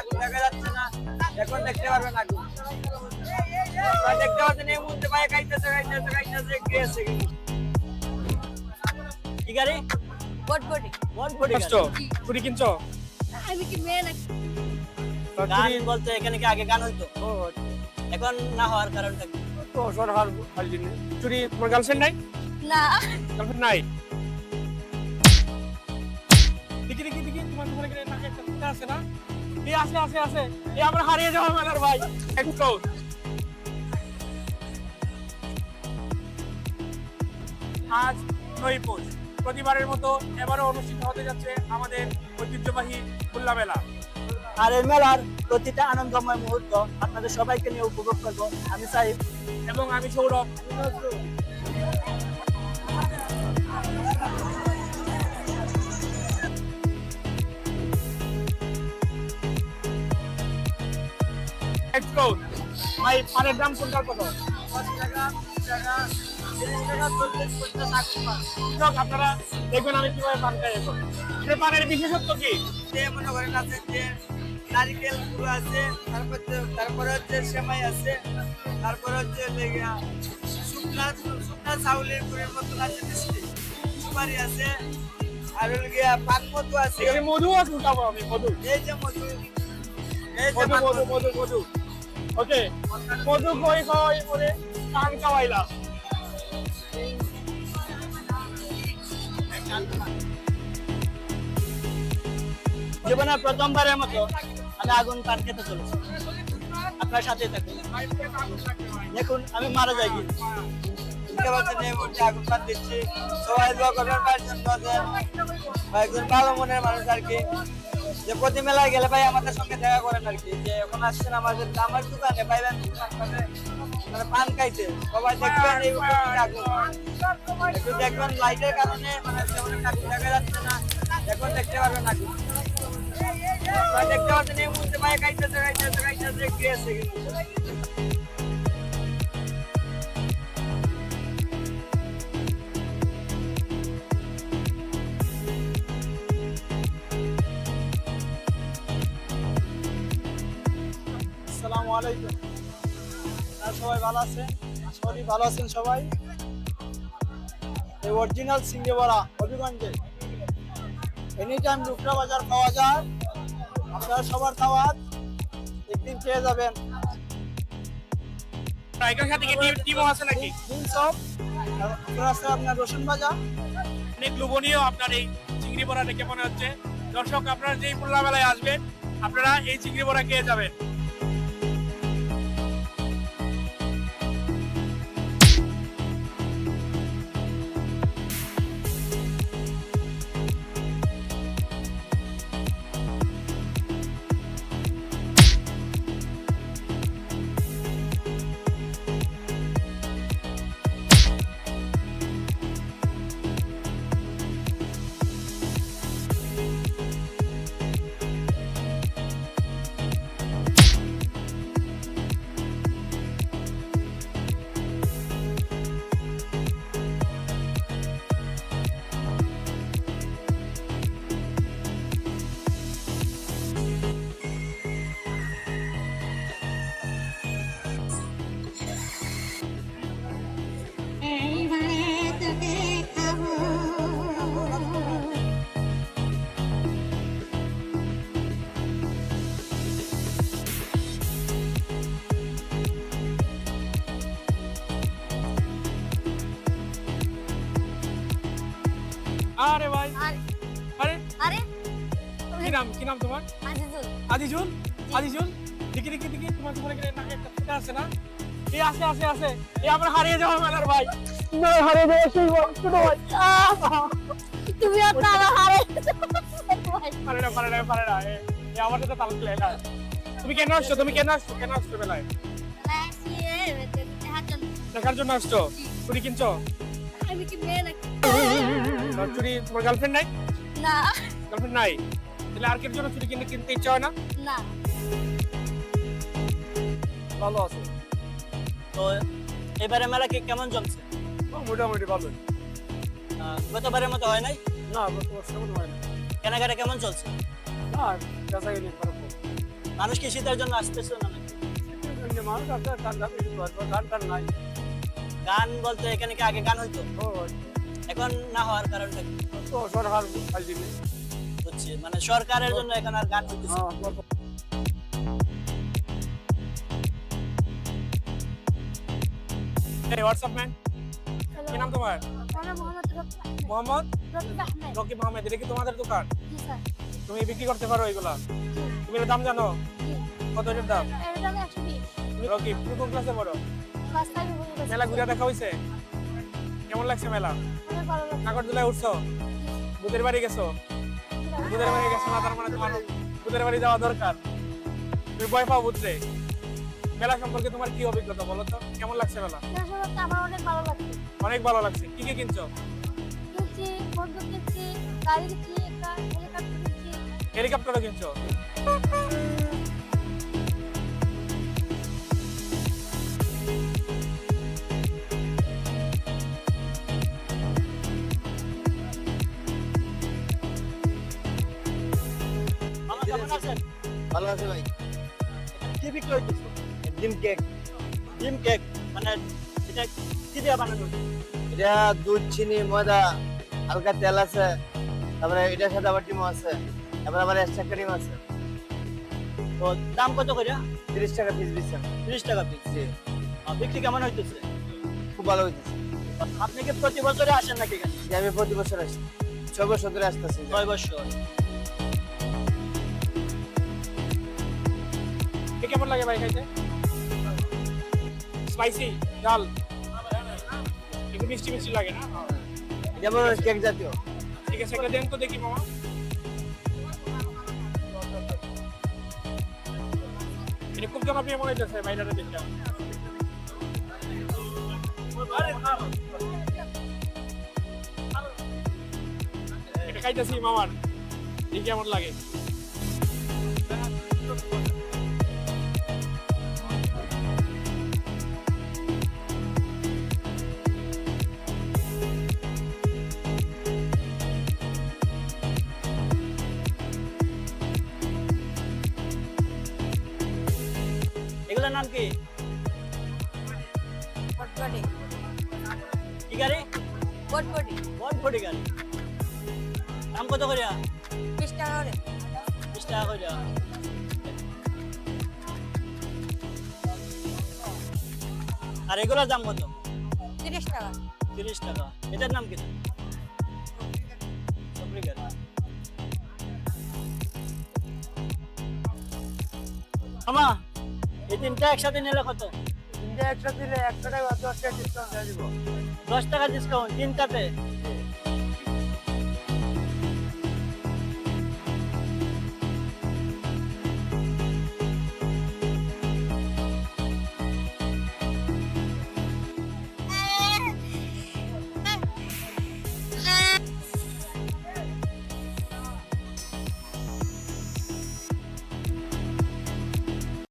আগুন দেখা যাচ্ছে না। এখন দেখতে পারবেন আগুন দেখতে পাচ্ছেন এই মুহূর্তে ভাই খাইতেছে খাইতেছে খাইতেছে গেছে। কি গাড়ি? বটবটি বটবটি কিনছো? চুরি কিনছো? আমি কি মেয়ে নাকি? গান বলতে এখানে কি আগে গান হইতো? এখন না হওয়ার কারণটা কি? তো সর হার হার চুরি তোমার গার্লফ্রেন্ড নাই? না। গার্লফ্রেন্ড নাই? দেখি দেখি দেখি। তোমার তোমার এখানে নাকে একটা আছে না? এই আছে আছে আছে এই আমরা হারিয়ে যাওয়া মেলার ভাই। একটু আজ নয় পৌষ। প্রতিবারের মতো এবারও অনুষ্ঠিত হতে যাচ্ছে আমাদের ঐতিহ্যবাহী খুল্লা মেলা। আর এই মেলার প্রতিটা আনন্দময় মুহূর্ত আপনাদের সবাইকে নিয়ে উপভোগ করব আমি চাই এবং আমি সৌরভ। Explore. ভাই পানের দাম কোনটার কত? আপনারা দেখবেন আমি কীভাবে পান খাই এখন। পানের বিশেষত্ব কি? মনে করেন আছে যে নারিকেল গুঁড়ো আছে তারপর তারপরে হচ্ছে সেমাই আছে তারপরে হচ্ছে শুকনা শুকনা চাউলের গুঁড়ের মতন আছে মিষ্টি। সুপারি আছে আর হলো গিয়া পান মধু আছে। মধু আছে উঠাবো আমি মধু। এই যে মধু। এই যে মধু। মধু মধু। ওকে মধু কই কই করে কান খাওয়াইলা জীবনের প্রথমবারের মতো আমি আগুন পান খেতে চলেছি। আপনার সাথে থাকুন দেখুন, আমি মারা যাই বুঝতে আগুন পান দিচ্ছি। সবাই দোয়া করবেন ভাই ভালো মনের মানুষ আর কি। যে প্রতি মেলায় গেলে ভাই আমাদের সঙ্গে দেখা করেন আর কি, যে এখন আসছেন আমাদের আমার দোকানে পাইবেন মানে পান খাইতে। সবাই দেখবেন এই একটু দেখবেন লাইটের কারণে মানে তেমন দেখা যাচ্ছে না। এখন দেখতে পারবেন আপনারা দেখতে পাচ্ছেন এই মুহূর্তে, ভাই খাইতেছে খাইতেছে খাইতেছে গেছে কিন্তু। আলাইকুম। সবাই ভালো আছেন? সবাই ভালো আছেন সবাই। এই অরিজিনাল সিঙ্গে হবিগঞ্জে। এনি টাইম লুকরা বাজার পাওয়া যায় আপনারা সবার খাওয়াত একদিন খেয়ে যাবেন। সাথে কি টিমও আছে নাকি? সব। আছে আপনার রসুন ভাজা অনেক লোভনীয় আপনার এই চিংড়ি বড়া দেখে মনে হচ্ছে। দর্শক আপনারা যেই খুল্লা মেলায় আসবেন আপনারা এই চিংড়ি বড়া খেয়ে যাবেন। নাম কি নাম তোমার? আজিজুল। আদিজুল দেখি দেখি দেখি তোমার তোমার নাকে একটা ফুটা আছে না? এই আছে আছে আছে। এই আমরা হারিয়ে যাওয়া মেলার ভাই। না হারিয়ে যাওয়া সেই ছোট ভাই। তুমি আর তারা হারে পারে না পারে না পারে না। এ এ আমার সাথে তাল খেলে না। তুমি কেন আসছো? তুমি কেন আসছো? কেন আসছো মেলায় দেখার জন্য আসছো? চুরি কিনছো? আমি কি মেয়ে নাকি? চুরি তোমার গার্লফ্রেন্ড নাই? না। গার্লফ্রেন্ড নাই? তাহলে আর কের জন্য চুরি কিনতে কিনতে ইচ্ছা হয় না? না। ভালো আছে? তো এবারে মেলা কি কেমন জমছে মোটামুটি ভালো গতবারের মতো হয় নাই? না গত বছর মতো হয় না। কেনাকাটা কেমন চলছে? না পারব মানুষ কি শীতের জন্য আসতেছে না মানুষ গান নাই। গান বলতে এখানে কি আগে গান হইতো? ও এখন না হওয়ার কারণটা কি? সরকার দিবে হচ্ছে। মানে সরকারের জন্য এখন আর গান না। এই হোয়াটসঅ্যাপ ম্যান কি নাম তোমার? মোহাম্মদ রকিব আহমেদ। এটা কি তোমাদের দোকান? তুমি বিক্রি করতে পারো এগুলা? তুমি এর দাম জানো? কত এটার দাম? এর দাম তুমি রকিব তুমি কোন ক্লাসে পড়ো? মেলা ঘুরে দেখা হয়েছে কেমন লাগছে মেলা? নাগরদোলায় উঠছো? বুধের বাড়ি গেছো? বুধের বাড়ি গেছো না তার মানে তোমার বুধের বাড়ি যাওয়া দরকার। তুমি ভয় পাও বুধরে মেলা সম্পর্কে তোমার কি অভিজ্ঞতা বলো তো? কেমন লাগছে মেলা? আমার অনেক ভালো লাগছে। অনেক ভালো লাগছে। কি কি কিনছো? কিনছি বন্দুক কিনছি গাড়ি কিনছি হেলিকপ্টার কিনছি। হেলিকপ্টারও কিনছো? ভালো আছে ভাই। কি বিক্রি হইতেছে? ডিম কেক। ডিম কেক মানে এটা কি দিয়ে বানানো এটা দুধ চিনি ময়দা হালকা তেল আছে। তারপরে এটার সাথে আবার ডিমও আছে। তারপরে আবার এক্সট্রা ক্রিম আছে। তো দাম কত করে? তিরিশ টাকা পিস দিচ্ছেন ত্রিশ টাকা পিস জি। বিক্রি কেমন হইতেছে? খুব ভালো হইতেছে। আপনি কি প্রতি বছরে আসেন নাকি আমি প্রতি বছর আসি। ছয় বছর ধরে আসতেছি। ছয় বছর। কেমন লাগে ভাই খাইতে? স্পাইসি ডাল। একটু মিষ্টি মিষ্টি লাগে না? যেমন কেক জাতীয়। ঠিক আছে একটা দেন তো দেখি মামা। এটা খুব জনপ্রিয় মনে হইতেছে বাইরে দেখলাম এটা খাইতেছি মামার। দেখি কেমন লাগে। এগুলোর নাম কি? কি গাড়ি? বটবটি বনফটি গাড়ি। দাম কত করে বিশ টাকা করে বিশ টাকা করে আর এগুলোর দাম কত? তিরিশ টাকা। তিরিশ টাকা। এটার নাম কি? মামা এই তিনটা একসাথে নিলে কত? তিনটা একশো দিলে একশো টাকা দশ টাকা ডিসকাউন্ট দিয়ে দিব। দশ টাকা ডিসকাউন্ট তিনটাতে?